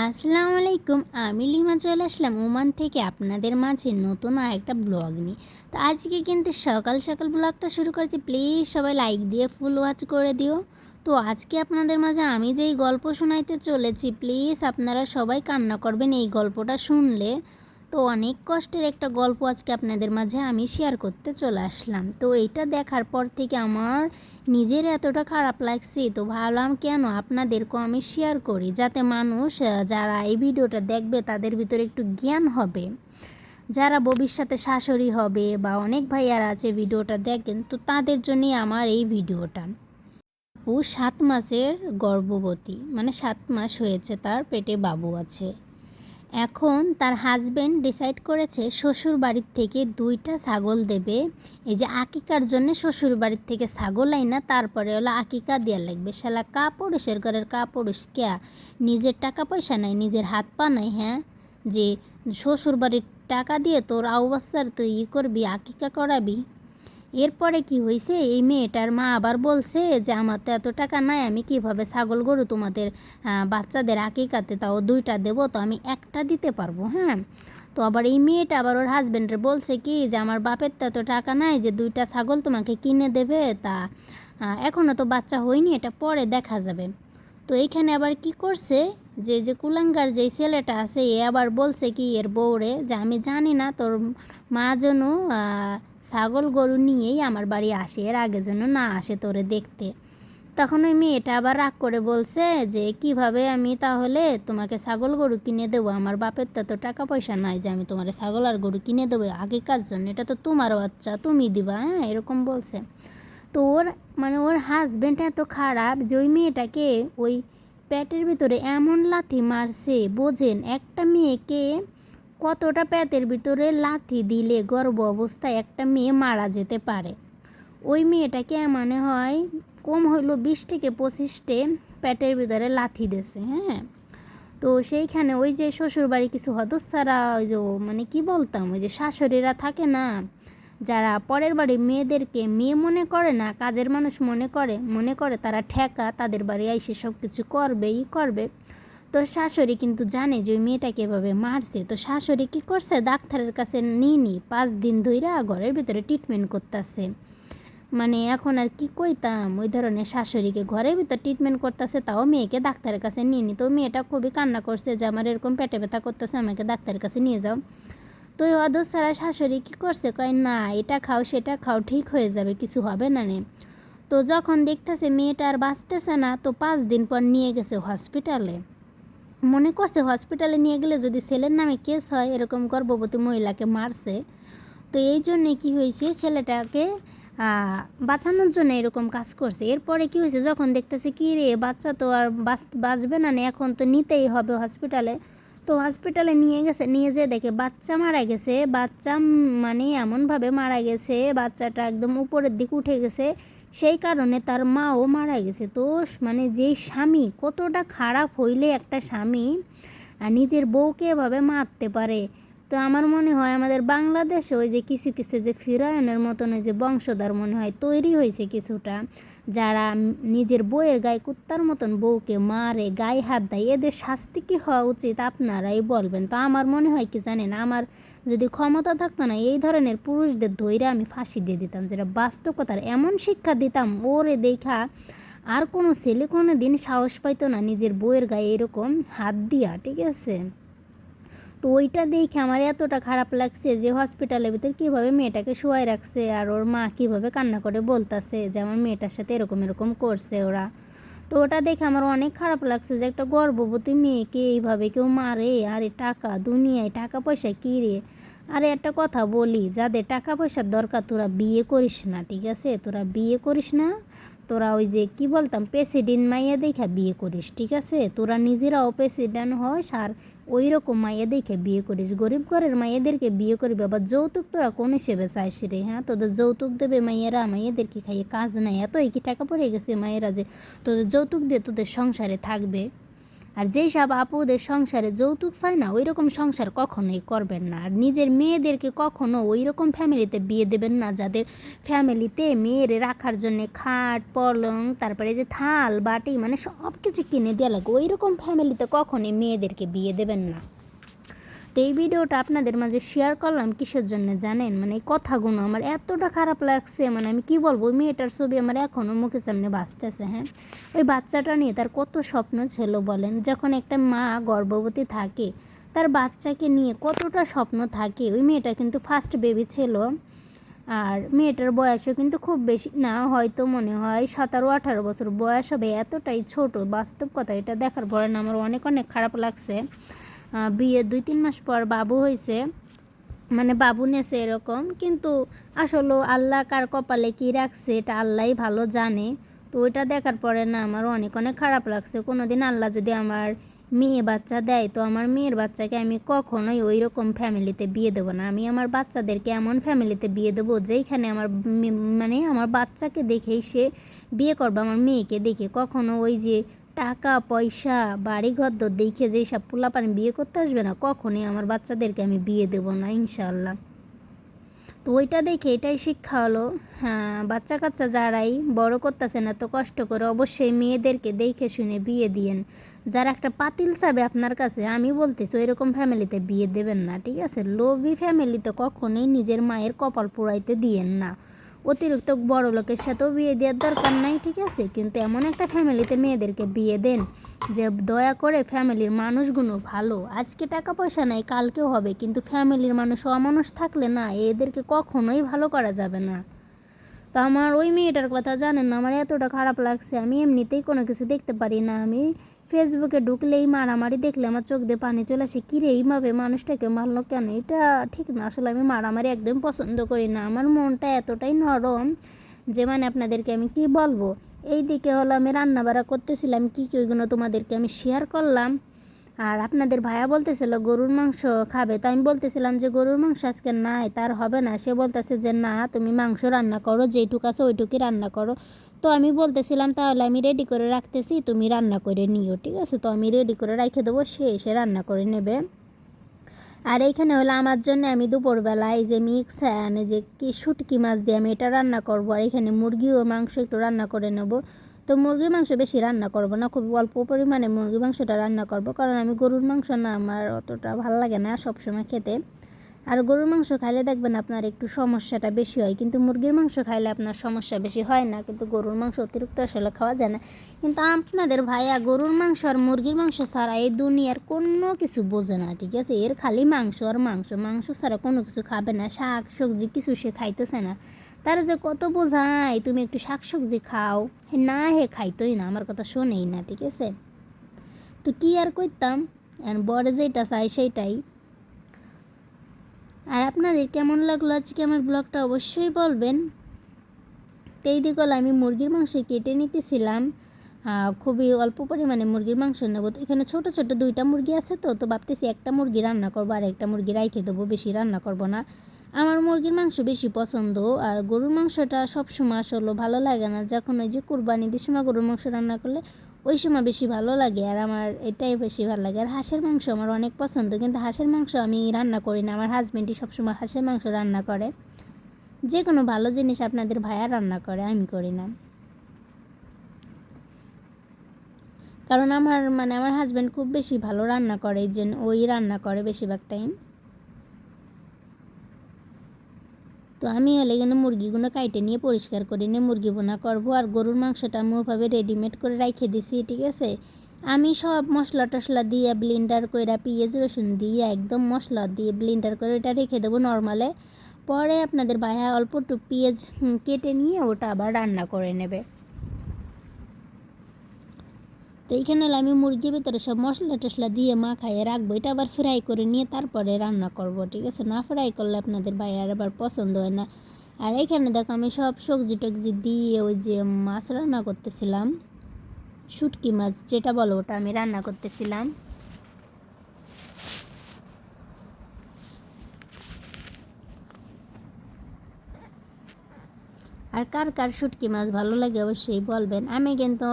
আসসালামু আলাইকুম আমি লিমা চলে আসলাম ওমান থেকে আপনাদের মাঝে নতুন আর একটা ব্লগ নিয়ে। তো আজকে কিন্তু সকাল সকাল ব্লগটা শুরু করেছি। প্লিজ সবাই লাইক দিয়ে ফুল ওয়াচ করে দিও। তো আজকে আপনাদের মাঝে আমি যেই গল্প শোনাইতে চলেছি, প্লিজ আপনারা সবাই কান্না করবেন এই গল্পটা শুনলে। তো অনেক কষ্টের একটা গল্প আজকে আপনাদের মাঝে আমি শেয়ার করতে চলে আসলাম। তো এইটা দেখার পর থেকে আমার নিজের এতটা খারাপ লাগছে, তো ভাবলাম কেন আপনাদেরকেও আমি শেয়ার করি যাতে মানুষ যারা এই ভিডিওটা দেখবে তাদের ভিতরে একটু জ্ঞান হবে। যারা ভবিষ্যতে শাশুড়ি হবে বা অনেক ভাইয়ারা আছে ভিডিওটা দেখেন, তো তাদের জন্যই আমার এই ভিডিওটা। আপু, সাত মাসের গর্ভবতী মানে সাত মাস হয়েছে তার, পেটে বাবু আছে। এখন তার হাজবেন্ড ডিসাইড করেছে শ্বশুর বাড়ির থেকে দুইটা ছাগল দেবে। এই যে আকিকার জন্য শ্বশুর বাড়ির থেকে ছাগল আইনা, তারপরে হলো আকিকা দেওয়া লাগবে। শালা কা পুরুষের ঘরের কা? পুরুষ ক্যা নিজের টাকা পয়সা নাই, নিজের হাত পা নাই হ্যাঁ? যে শ্বশুর বাড়ির টাকা দিয়ে তোর আউ বাচ্চার তুই ই করবি, আকিকা করাবি। এরপরে কি হয়েছে এই মেয়েটার মা আবার বলছে যে, আমার তো এত টাকা নাই, আমি কীভাবে ছাগল গরু তোমাদের বাচ্চাদের আকিকাতে তাও দুইটা দেবো? তো আমি একটা দিতে পারব। হ্যাঁ? তো আবার এই মেয়েটা আবার ওর হাজব্যান্ডের বলছে কি যে, আমার বাপের তো এত টাকা নাই যে, দুইটা ছাগল তোমাকে কিনে দেবে। তা এখনও তো বাচ্চা হয়নি, এটা পরে দেখা যাবে। তো এইখানে আবার কি করছে? যে যে কুলাঙ্গার যেই ছেলেটা আছে, এ আবার বলছে কি এর বউরে যে, আমি জানি না তোর মা যেন ছাগল গরু নিয়েই আমার বাড়ি আসে, এর আগে যেন না আসে তোরে দেখতে। তখন ওই মেয়েটা আবার রাগ করে বলছে যে, কীভাবে আমি তাহলে তোমাকে ছাগল গরু কিনে দেবো? আমার বাপের তো এত টাকা পয়সা নাই যে, আমি তোমার ছাগল আর গরু কিনে দেবো। আগেকার জন্য এটা তো তোমার বাচ্চা, তুমি দিবা। হ্যাঁ এরকম বলছে। তো ওর মানে ওর হাজবেন্ড এত খারাপ যে ওই মেয়েটাকে ওই প্যাটের ভিতরে এমন লাথি মারছে, বোঝেন, একটা মেয়েকে কতটা পেটের ভিতরে লাথি দিলে গর্ভ অবস্থায় একটা মেয়ে মারা যেতে পারে? ওই মেয়েটাকে মানে হয় কম হইল বিশ থেকে পঁচিশটে প্যাটের ভিতরে লাথি দিয়েছে হ্যাঁ? তো সেইখানে ওই যে শ্বশুরবাড়ি কিছু হদস্যারা ওই যে মানে কি বলতাম, ওই যে শাশুড়িরা থাকে না যারা পরের বাড়ি মেয়েদেরকে মেয়ে মনে করে না, কাজের মানুষ মনে করে মনে করে তারা ঠেকা, তাদের বাড়ি এসে সব কিছু করবেই করবে। তো শাশুড়ি কিন্তু জানে যে ওই মেয়েটাকে এভাবে মারছে। তো শাশুড়ি কী করছে? ডাক্তারের কাছে নিয়ে নি পাঁচ দিন ধইরা ঘরের ভিতরে ট্রিটমেন্ট করতেছে। মানে এখন আর কি কইতাম? ওই ধরনের শাশুড়িকে ঘরের ভিতর ট্রিটমেন্ট করতেছে, তাও মেয়েকে ডাক্তারের কাছে নিয়ে নি তো মেয়েটা খুবই কান্না করছে যে, আমার এরকম পেটে ব্যথা করতেছে, আমাকে ডাক্তারের কাছে নিয়ে যাও। তো ওই অদর সারা শাশুড়ি কী করছে? কয়, না, এটা খাও, সেটা খাও, ঠিক হয়ে যাবে, কিছু হবে না নে। তো যখন দেখতেছে মেয়েটা আর বাঁচতেছে না, তো পাঁচ দিন পর নিয়ে গেছে হসপিটালে। মনে করছে হসপিটালে নিয়ে গেলে যদি ছেলের নামে কেস হয়, এরকম গর্ভবতী মহিলাকে মারছে, তো এই জন্যে কি হয়েছে, ছেলেটাকে বাঁচানোর জন্য এরকম কাজ করছে। এরপরে কি হয়েছে, যখন দেখতেছে, কি রে, বাচ্চা তো আর বাঁচ- বাঁচবে না না, এখন তো নিতেই হবে হসপিটালে। তো হসপিটালে নিয়ে গেছে, নিয়ে যেয়ে দেখে বাচ্চা মারা গেছে। বাচ্চা মানে এমনভাবে মারা গেছে, বাচ্চাটা একদম উপরের দিকে উঠে গেছে। সেই কারণে তার মাও মারা গেছে। তো মানে যেই স্বামী, কতটা খারাপ হইলে একটা স্বামী নিজের বউকে এভাবে মারতে পারে? তো আমার মনে হয় আমাদের বাংলাদেশে ওই যে কিছু কিছু যে ফিরায়নের মতন ওই যে বংশধর মনে হয় তৈরি হয়েছে কিছুটা, যারা নিজের বউয়ের গায়ে কুত্তার মতন বউকে মারে, গায়ে হাত দেয়, এদের শাস্তি কি হওয়া উচিত আপনারাই বলবেন? তো আমার মনে হয় কি জানেন, আমার যদি ক্ষমতা থাকতো না, এই ধরনের পুরুষদের ধৈর্য আমি ফাঁসি দিয়ে দিতাম, যেটা বাস্তবতার এমন শিক্ষা দিতাম, ওরে দেখা, আর কোনো ছেলে কোনো দিন সাহস পাইতো না নিজের বউয়ের গায়ে এরকম হাত দিয়া, ঠিক আছে? তো ওইটা দেখে আমার এতটা খারাপ লাগছে যে হসপিটালের ভিতর কীভাবে মেয়েটাকে শোয়াই রাখছে আর ওর মা কীভাবে কান্না করে বলতাছে যে আমার মেয়েটার সাথে এরকম এরকম করছে ওরা। তো ওটা দেখে আমার অনেক খারাপ লাগছে যে একটা গর্ভবতী মেয়েকে এইভাবে কেউ মারে, আরে টাকা দুনিয়ায়, টাকা পয়সা কী রে? আরে একটা কথা বলি, যাদের টাকা পয়সার দরকার তোরা বিয়ে করিস না, ঠিক আছে? তোরা বিয়ে করিস না তোরা ওই যে কি বলতাম, প্রেসিডেন্ট মাইয়া দেখা বিয়ে করিস, ঠিক আছে? তোরা নিজেরাও প্রেসিডেন্ট হস আর ওই রকম মাইয়া দেখে বিয়ে করিস। গরিব ঘরের মাইয়াদেরকে বিয়ে করবি, আবার যৌতুক তোরা কোন হিসেবে চাইস রে হ্যাঁ? তোদের যৌতুক দেবে মাইয়েরা, মাইয়াদেরকে খাইয়ে কাজ নাই। এত কি টাকা পড়ে গেছে মায়েরা যে তোদের যৌতুক দিয়ে তোদের সংসারে থাকবে? আর যেই সব আপুদের সংসারে যৌতুক চায় না ওই রকম সংসার কখনোই করবেন না। আর নিজের মেয়েদেরকে কখনো ওই রকম ফ্যামিলিতে বিয়ে দেবেন না, যাদের ফ্যামিলিতে মেয়ের রাখার জন্য খাট, পলং, তারপরে যে থাল, বাটি মানে সব কিছু কিনে দেওয়া লাগে। ওই রকম ফ্যামিলিতে কখনোই মেয়েদেরকে বিয়ে দেবেন না। তো এই ভিডিওটা আপনাদের মাঝে শেয়ার করলাম কিসের জন্য জানেন? মানে এই কথাগুলো আমার এতটা খারাপ লাগছে মানে আমি কি বলব? ওই মেয়েটার ছবি আমার এখনও মুখের সামনে বাঁচতেছে হ্যাঁ? ওই বাচ্চাটা নিয়ে তার কত স্বপ্ন ছিল বলেন? যখন একটা মা গর্ভবতী থাকে, তার বাচ্চাকে নিয়ে কতটা স্বপ্ন থাকে? ওই মেয়েটা কিন্তু ফার্স্ট বেবি ছিল, আর মেয়েটার বয়সও কিন্তু খুব বেশি না, হয়তো মনে হয় সতেরো আঠারো বছর বয়স হবে, এতটাই ছোট। বাস্তব কথা এটা দেখার পরে না আমার অনেক অনেক খারাপ লাগছে। বিয়ের দুই তিন মাস পর বাবু হয়েছে মানে বাবু নেছে এরকম, কিন্তু আসলে আল্লাহ কার কপালে কি রাখছে এটা আল্লাহই ভালো জানে। তো ওইটা দেখার পরে না আমার অনেক অনেক খারাপ লাগছে। কোনো দিন আল্লাহ যদি আমার মেয়ে বাচ্চা দেয়, তো আমার মেয়ের বাচ্চাকে আমি কখনোই ওই রকম ফ্যামিলিতে বিয়ে দেবো না। আমি আমার বাচ্চাদেরকে এমন ফ্যামিলিতে বিয়ে দেবো যেইখানে আমার মানে আমার বাচ্চাকে দেখেই সে বিয়ে করবে, আমার মেয়েকে দেখে। কখনো ওই যে টাকা, পয়সা বাড়ি ঘর দর দেখে যেই সব পোলাপান বিয়ে করতে আসবে না, কখনই আমার বাচ্চাদেরকে আমি বিয়ে দেবো না ইনশাল্লাহ তো ওইটা দেখে এটাই শিক্ষা হলো। হ্যাঁ বাচ্চা কাচ্চা যারাই বড় করতেছে না, তো কষ্ট করে অবশ্যই মেয়েদেরকে দেখে শুনে বিয়ে দিয়েন। যারা একটা পাতিল চাবে আপনার কাছে, আমি বলতেছি এরকম ফ্যামিলিতে বিয়ে দেবেন না, ঠিক আছে? লোভি ফ্যামিলিতে কখনোই নিজের মায়ের কপাল পোড়াইতে দিয়েন না। অতিরিক্ত বড় লোকের সাথেও বিয়ে দেওয়ার দরকার নাই, ঠিক আছে? কিন্তু এমন একটা ফ্যামিলিতে মেয়েদেরকে বিয়ে দেন যে দয়া করে ফ্যামিলির মানুষগুলো ভালো। আজকে টাকা পয়সা নাই, কালকেও হবে, কিন্তু ফ্যামিলির মানুষ অমানুষ থাকলে না, এদেরকে কখনোই ভালো করা যাবে না। তো আমার ওই মেয়েটার কথা জানেন না, আমার এতটা খারাপ লাগছে, আমি এমনিতেই কোনো কিছু দেখতে পারি না, আমি ফেসবুকে ঢুকলেই মারামারি দেখলে আমার চোখ দিয়ে পানি চলে আসে। কিরে, এইভাবে মানুষটাকে মারলো কেন? এটা ঠিক না, আসলে আমি মারামারি একদম পছন্দ করি না। আমার মনটা এতটাই নরম যে মানে আপনাদেরকে আমি কি বলব? এই দিকে হলো আমি রান্না বাড়া করতেছিলাম, কী কী ওইগুলো তোমাদেরকে আমি শেয়ার করলাম। আর আপনাদের ভাইয়া বলতেছিল, গরুর মাংস খাবে। তো আমি বলতেছিলাম যে, গরুর মাংস আজকে নাই, তার হবে না। সে বলতেছে যে, না, তুমি মাংস রান্না করো, যেইটুক আছে ওইটুকুই রান্না করো। তো আমি বলতেছিলাম, তাহলে আমি রেডি করে রাখতেছি, তুমি রান্না করে নিও, ঠিক আছে? তো আমি রেডি করে রেখে দেবো, সে এসে রান্না করে নেবে। আর এইখানে হলো আমার জন্য আমি দুপুরবেলায় এই যে মিক্স মানে যে কি শুটকি মাছ দিয়ে আমি এটা রান্না করব, আর এখানে মুরগি ও মাংস একটু রান্না করে নেব। তো মুরগির মাংস বেশি রান্না করব না, খুব অল্প পরিমাণে মুরগির মাংসটা রান্না করব। কারণ আমি গরুর মাংস না আমার অতটা ভালো লাগে না সবসময় খেতে। আর গরুর মাংস খাইলে দেখবেন আপনার একটু সমস্যাটা বেশি হয়। কিন্তু মুরগির মাংস খাইলে আপনার সমস্যা বেশি হয় না, কিন্তু গরুর মাংস অতিরিক্ত আসলে খাওয়া যায় না। কিন্তু আপনাদের ভাইয়া গরুর মাংস আর মুরগির মাংস ছাড়া এই দুনিয়ার কোনো কিছু বোঝে না, ঠিক আছে? এর খালি মাংস আর মাংস। মাংস ছাড়া কোনো কিছু খাবে না, শাক সবজি কিছু সে খাইতেছে না। তারা যে কত বোঝায়, তুমি একটু শাক সবজি খাও। হে না হে, খাইতোই না, আমার কথা শোনেই না, ঠিক আছে? তো কি আর করতাম? বড় যেটা চাই সেইটাই আর আপনাদের কেমন লাগল আজকে আমার ব্লগটা অবশ্যই বলবেন। তো এই আমি মুরগির মাংস কেটে নিতেছিলাম। খুবই অল্প পরিমাণে মুরগির মাংস নেব। তো এখানে ছোট ছোট দুইটা মুরগি আছে তো তো ভাবতেছি একটা মুরগি রান্না করব, আর একটা মুরগি রাইখে দেবো, বেশি রান্না করব না। আমার মুরগির মাংস বেশি পছন্দ, আর গরুর মাংসটা সবসময় আসলে ভালো লাগে না। যখন ওই যে কুরবানি ঈদের সময় গরুর মাংস রান্না করলে ওই সময় বেশি ভালো লাগে, আর আমার এটাই বেশি ভালো লাগে। আর হাঁসের মাংস আমার অনেক পছন্দ, কিন্তু হাঁসের মাংস আমি রান্না করি না। আমার হাজবেন্ডই সবসময় হাঁসের মাংস রান্না করে। যে কোনো ভালো জিনিস আপনাদের ভাইয়া রান্না করে, আমি করি না। কারণ আমার মানে আমার হাজব্যান্ড খুব বেশি ভালো রান্না করে, এই জন্য ওই রান্না করে বেশিরভাগ টাইম। তো আমি হলে এখানে মুরগিগুলো কাইটে নিয়ে পরিষ্কার করে নিয়ে মুরগি বোনা করব আর গরুর মাংসটা আমি ওভাবে রেডিমেড করে রাখে দিছি, ঠিক আছে? আমি সব মশলা টশলা দিয়ে ব্লিন্ডার করে পেঁয়াজ, রসুন দিয়ে একদম মশলা দিয়ে ব্লিন্ডার করে ওটা রেখে দেবো নর্মালে পরে আপনাদের ভাইয়া অল্প একটু পেঁয়াজ কেটে নিয়ে ওটা আবার রান্না করে নেবে। তো এইখানে আমি মুরগির ভিতরে সব মশলা টশলা দিয়ে মাখাইয়ে রাখব। এটা আবার ফ্রাই করে নিয়ে তারপরে রান্না করব, ঠিক আছে না? ফ্রাই করলে আপনাদের ভাইয়ার আবার পছন্দ হয় না। আর এখানে দেখো আমি সব সবজি টবজি দিয়ে ওই যে মাছ রান্না করতেছিলাম। শুটকি মাছ যেটা বলো ওটা আমি রান্না করতেছিলাম। আর কার কার শুটকি মাছ ভালো লাগে অবশ্যই বলবেন। আমি কিন্তু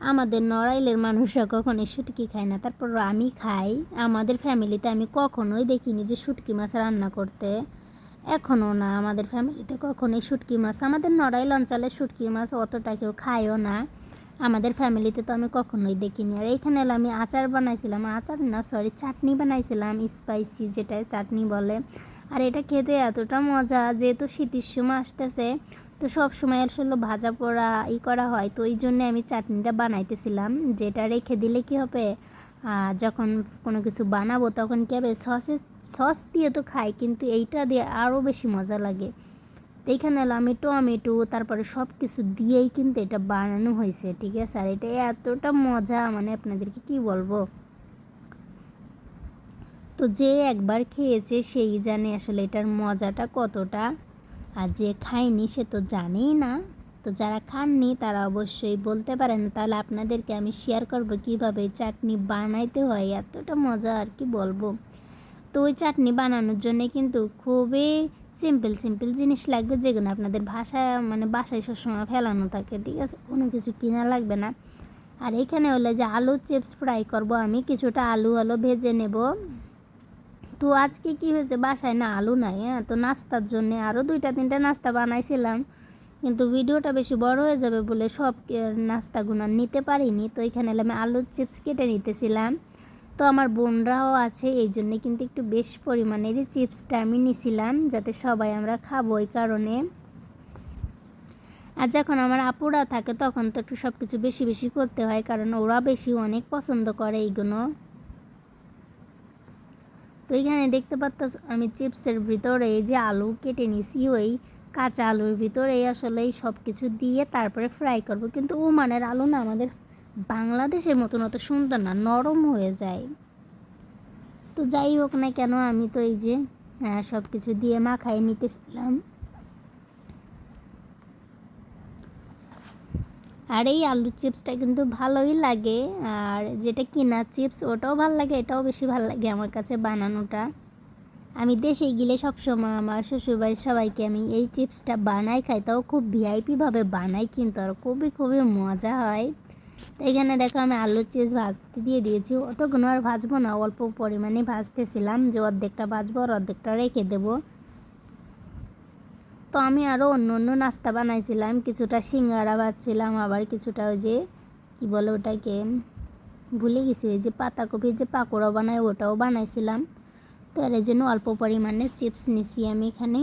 আমাদের নড়াইলের মানুষরা কখনোই শুটকি খায় না। তারপর আমি খাই, আমাদের ফ্যামিলিতে আমি কখনোই দেখিনি যে শুটকি মাছ রান্না করতে। এখনও না, আমাদের ফ্যামিলিতে কখনোই শুটকি মাছ, আমাদের নড়াইল অঞ্চলে শুটকি মাছ অতটা কেউ খায়ও না। আমাদের ফ্যামিলিতে তো আমি কখনোই দেখিনি। আর এইখানে আমি আচার বানাইছিলাম, আচার না সরি চাটনি বানাইছিলাম স্পাইসি যেটা চাটনি বলে। আর এটা খেতে এতটা মজা, যেহেতু শীতের সময় আসতেছে তো সব সময় আসলে ভাজা পোড়া ই করা হয়, তো এই জন্যে আমি চাটনিটা বানাইতেছিলাম। যেটা রেখে দিলে কি হবে যখন কোনো কিছু বানাবো তখন কী হবে, সসে, সস দিয়ে তো খাই, কিন্তু এইটা দিয়ে আরও বেশি মজা লাগে। তো এইখানে হলো আমি টমেটো, তারপরে সব কিছু দিয়েই কিন্তু এটা বানানো হয়েছে, ঠিক আছে? আর এটা এতটা মজা মানে আপনাদেরকে কি বলব? তো যে একবার খেয়েছে সেই জানে আসলে এটার মজাটা কতটা। আর যে খায়নি সে তো জানেই না। তো যারা খাননি, তারা অবশ্যই বলতে পারেন তাহলে আপনাদেরকে আমি শেয়ার করব কীভাবে চাটনি বানাইতে হয়। এতটা মজা আর কি বলব। তো ওই চাটনি বানানোর জন্য কিন্তু খুবই সিম্পল সিম্পল জিনিস লাগবে যেগুলো আপনাদের ভাষায় মানে বাসায় সবসময় ফেলানো থাকে, ঠিক আছে? কোনো কিছু কিনা লাগবে না। আর এখানে হলো যে আলু চিপস ফ্রাই করব আমি। কিছুটা আলু আলু ভেজে নেব। তো আজকে কি হয়েছে? বাসায় না আলু নাই হ্যাঁ? তো নাস্তার জন্য আরও দুইটা, তিনটা নাস্তা বানাইছিলাম। কিন্তু ভিডিওটা বেশি বড় হয়ে যাবে বলে সব নাস্তাগুলো নিতে পারিনি। তো এখানে আমি আলুর চিপস কেটে নিতেছিলাম। তো আমার বোনরাও আছে, এই জন্যে কিন্তু একটু বেশ পরিমাণেরই চিপসটা আমি নিছিলাম, যাতে সবাই আমরা খাব এই কারণে। আর যখন আমার আপুরা থাকে, তখন তো একটু সব কিছু বেশি বেশি করতে হয়, কারণ ওরা বেশি অনেক পছন্দ করে এইগুলো। তো এখানে দেখতে পাচ্ছ আমি চিপসের ভিতরে এই যে আলু কেটে নিয়েছি ওই কাঁচা আলুর ভিতরে আসলে এই সব কিছু দিয়ে তারপরে ফ্রাই করব। কিন্তু ওমানের আলু না আমাদের বাংলাদেশের মতন অত সুন্দর না, নরম হয়ে যায়। তো যাই হোক না কেন, আমি তো এই যে সব কিছু দিয়ে মাখাই নিতেছিলাম। আর এই আলুর চিপসটা কিন্তু ভালোই লাগে। আর যেটা কিনা চিপস, ওটাও ভালো লাগে, এটাও বেশি ভালো লাগে আমার কাছে বানানোটা। আমি দেশে গেলে সবসময় আমার শ্বশুরবাড়ির সবাইকে আমি এই চিপসটা বানাই খাই, তাও খুব ভিআইপিভাবে বানাই কিন্তু আর খুবই খুবই মজা হয়। তো এখানে দেখো আমি আলুর চিপস ভাজতে দিয়ে দিয়েছি অতগুলো আর ভাজবো না, অল্প পরিমাণে ভাজতেছিলাম যে অর্ধেকটা ভাজবো আর অর্ধেকটা রেখে দেবো। তো আমি আরও অন্য অন্য নাস্তা বানাইছিলাম, কিছুটা সিঙ্গারা বাজছিলাম আবার কিছুটা ওই যে, কি বলে ওটাকে, ভুলে গেছি, ওই যে পাতাকপির যে পাকোড়া বানায় ওটাও বানাইছিলাম। তো এর জন্য অল্প পরিমাণে চিপস নিছি আমি এখানে।